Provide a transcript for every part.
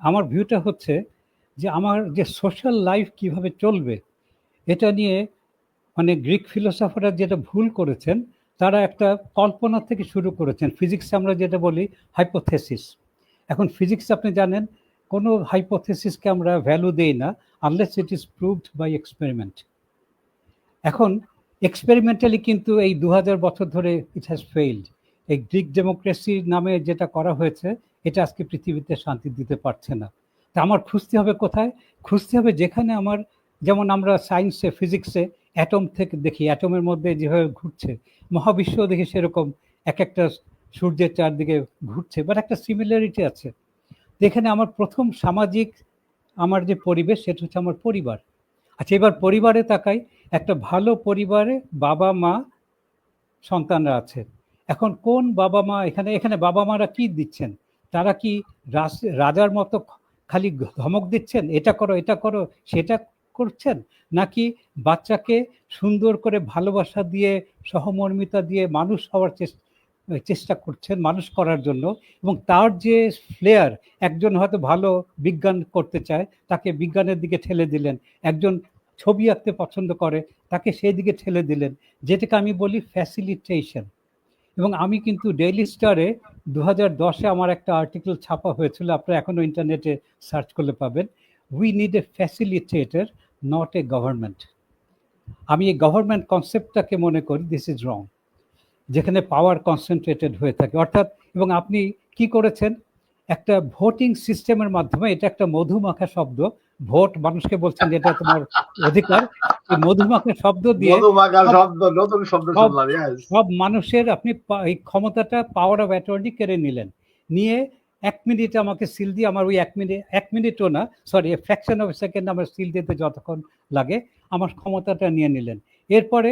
আমার ভিউটা হচ্ছে যে আমার যে সোশ্যাল লাইফ কীভাবে চলবে, এটা নিয়ে মানে গ্রিক ফিলোসফাররা যেটা ভুল করেছেন, তারা একটা কল্পনা থেকে শুরু করেছেন। ফিজিক্স আমরা যেটা বলি হাইপোথেসিস এখন ফিজিক্স আপনি জানেন, কোনো হাইপোথেসিসকে আমরা ভ্যালু দেই না unless it is proved by experiment এখন এক্সপেরিমেন্টালি কিন্তু এই দু হাজার বছর ধরে ইট হ্যাজ ফেইল্ড এই গ্রিক ডেমোক্রেসি নামে যেটা করা হয়েছে এটা আজকে পৃথিবীতে শান্তি দিতে পারছে না। তা আমার খুঁজতে হবে কোথায়? খুঁজতে হবে যেখানে আমার, যেমন আমরা সায়েন্সে ফিজিক্সে অ্যাটম থেকে দেখি অ্যাটমের মধ্যে যেভাবে ঘুরছে, মহাবিশ্ব দেখি সেরকম এক একটা সূর্যের চারদিকে ঘুরছে বাট একটা সিমিলারিটি আছে। যেখানে আমার প্রথম সামাজিক আমার যে পরিবেশ, সেটা হচ্ছে আমার পরিবার। আচ্ছা এবার পরিবারে তাকাই, একটা ভালো পরিবারে বাবা, মা, সন্তানরা আছে। এখন কোন বাবা, মা এখানে এখানে বাবা, মারা কি দিচ্ছেন? তারা কি রাজার মতো খালি ধমক দিচ্ছেন? এটা করো এটা করো, সেটা করছেন? নাকি বাচ্চাকে সুন্দর করে ভালোবাসা দিয়ে, সহমর্মিতা দিয়ে মানুষ হওয়ার চেষ্টা চেষ্টা করছেন মানুষ করার জন্য? এবং তার যে ফ্লেয়ার, একজন হয়তো ভালো বিজ্ঞান করতে চায়, তাকে বিজ্ঞানের দিকে ঠেলে দিলেন। একজন ছবি আঁকতে পছন্দ করে, তাকে সেই দিকে ঠেলে দিলেন। যেটাকে আমি বলি ফ্যাসিলিটেশন এবং আমি কিন্তু ডেইলি স্টারে দু হাজার দশে আমার একটা আর্টিকেল ছাপা হয়েছিল, আপনারা এখনও ইন্টারনেটে সার্চ করলে পাবেন। We need a facilitator not a government আমি এই গভর্নমেন্ট কনসেপ্টটাকে মনে করি দিস ইজ রং যেখানে পাওয়ার কনসেন্ট্রেটেড হয়ে থাকে। অর্থাৎ, এবং আপনি কি করেছেন? একটা ভোটিং সিস্টেমের মাধ্যমে, এটা একটা মধুমাখা শব্দ ভোট মানুষকে বলছেন যে এটা তোমার অধিকার। মধুমাখা শব্দ দিয়ে শব্দ নতুন শব্দ. সব মানুষের আপনি এই ক্ষমতাটা পাওয়ার অফ অ্যাটর্নি কেড়ে নিলেন। নিয়ে এক মিনিট আমাকে সিল দিয়ে আমার ওই এক মিনিট এক মিনিটও না সরি ফ্র্যাকশন অফ সেকেন্ড আমার সিল দিতে যতক্ষণ লাগে আমার ক্ষমতাটা নিয়ে নিলেন। এরপরে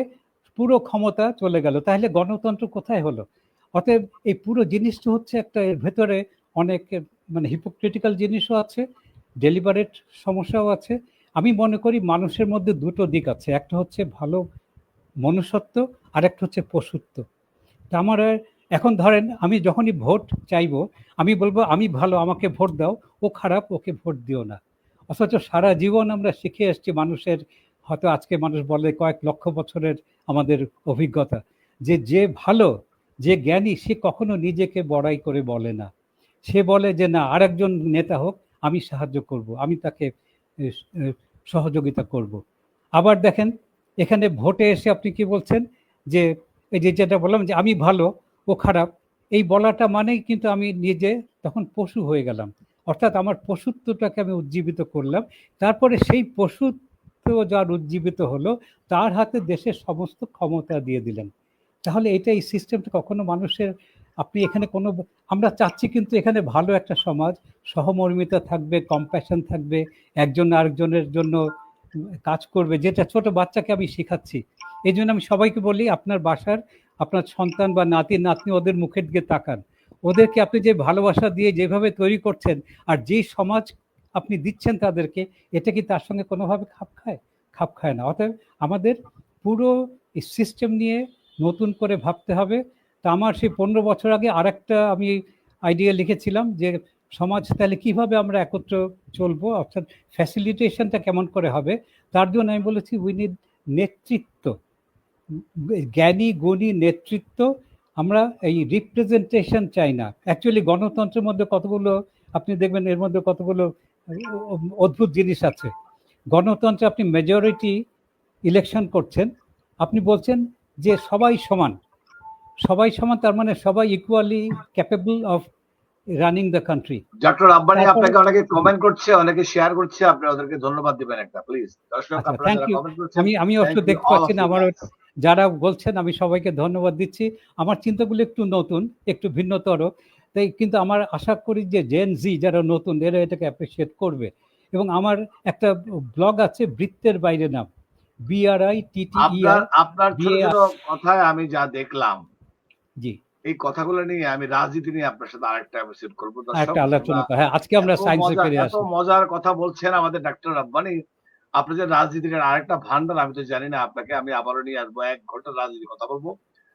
পুরো ক্ষমতা চলে গেল। তাহলে গণতন্ত্র কোথায় হলো? অতএব এই পুরো জিনিসটা হচ্ছে একটা এর ভেতরে অনেক মানে হিপোক্রিটিক্যাল জিনিসও আছে ডেলিভারেট সমস্যাও আছে। আমি মনে করি মানুষের মধ্যে দুটো দিক আছে। একটা হচ্ছে ভালো মনুষ্যত্ব আর একটা হচ্ছে পশুত্ব। তা আমার, এখন ধরেন আমি যখনই ভোট চাইব, আমি বলব, আমি ভালো, আমাকে ভোট দাও। ও খারাপ, ওকে ভোট দিও না। অথচ সারা জীবন আমরা শিখে এসেছি মানুষের, হয়তো আজকে মানুষ বলে কয়েক লক্ষ বছরের আমাদের অভিজ্ঞতা, যে যে ভালো, যে জ্ঞানী, সে কখনো নিজেকে বড়াই করে বলে না। সে বলে যে, না, আরেকজন নেতা হোক আমি সাহায্য করব, আমি তাকে সহযোগিতা করব। আবার দেখেন, এখানে ভোটে এসে আপনি কি বলছেন? যে, এই যে যেটা বললাম যে আমি ভালো, ও খারাপ, এই বলাটা মানেই কিন্তু আমি নিজে তখন পশু হয়ে গেলাম। অর্থাৎ আমার পশুত্বটাকে আমি উজ্জীবিত করলাম। তারপরে সেই পশুত্ব যার উজ্জীবিত হলো, তার হাতে দেশের সমস্ত ক্ষমতা দিয়ে দিলেন। তাহলে এটা এই সিস্টেমটা কখনো মানুষের আপনি এখানে কোনো আমরা চাচ্ছি কিন্তু এখানে ভালো একটা সমাজ, সহমর্মিতা থাকবে কম্প্যাশন থাকবে, একজন আরেকজনের জন্য কাজ করবে, যেটা ছোট বাচ্চাকে আমি শেখাচ্ছি। এই জন্য আমি সবাইকে বলি, আপনার বাসার, আপনার সন্তান বা নাতি, নাতনি ওদের মুখের দিকে তাকান। ওদেরকে আপনি যে ভালোবাসা দিয়ে যেভাবে তৈরি করছেন আর যেই সমাজ আপনি দিচ্ছেন তাদেরকে, এটা কি তার সঙ্গে কোনোভাবে খাপ খায়? খাপ খায় না। অতএব আমাদের পুরো সিস্টেম নিয়ে নতুন করে ভাবতে হবে। তা আমার সেই পনেরো বছর আগে আরেকটা আমি আইডিয়া লিখেছিলাম যে সমাজ তাহলে কীভাবে আমরা একত্র চলবো? অর্থাৎ ফ্যাসিলিটেশনটা কেমন করে হবে? তার জন্য আমি বলেছি উই নিড নেতৃত্ব। জ্ঞানী, গুণী নেতৃত্ব। আমরা এই রিপ্রেজেন্টেশন চাই না। অ্যাকচুয়ালি গণতন্ত্রের মধ্যে কতগুলো, আপনি দেখবেন এর মধ্যে কতগুলো অদ্ভুত জিনিস আছে। গণতন্ত্রে আপনি মেজরিটি ইলেকশন করছেন। আপনি বলছেন যে সবাই সমান। সবাই সমান তার মানে সবাই equally capable of running the country doctor Abbani আপনাকে অনেকে কমেন্ট করছে অনেকে শেয়ার করছে আপনি ওদেরকে ধন্যবাদ দিবেন একটা প্লিজ দর্শক আচ্ছা, আপনারা কমেন্ট করছেন আমি আমি অবশ্য দেখতে পাচ্ছি না আমার যারা বলছেন আমি সবাইকে ধন্যবাদ দিচ্ছি। আমার চিন্তাগুলো একটু নতুন একটু ভিন্নতর। তাই কিন্তু আমার আশা করি যে জেন জি যারা নতুন এরা এটাকে অ্যাপ্রিসিয়েট করবে। এবং আমার একটা ব্লগ আছে বৃত্তের বাইরে নাম। বিআরআই টিটি আপনার আপনার ছোট কথায় আমি যা দেখলাম জি। এই কথাগুলো নিয়ে আমি রাজনীতি নিয়ে আপনার সাথে আরেকটা এপিসোড করব। একটা আলোচনা হ্যাঁ আজকে আমরা সায়েন্সে ফিরে মজার কথা বলছেন আমাদের ডাক্তার রব্বানি। আপনি যে রাজনীতির আরেকটা ভান্ডার আমি তো জানি না আপনাকে আমি আবারও নিয়ে আসব। এক ঘণ্টা রাজনীতি কথা বলব।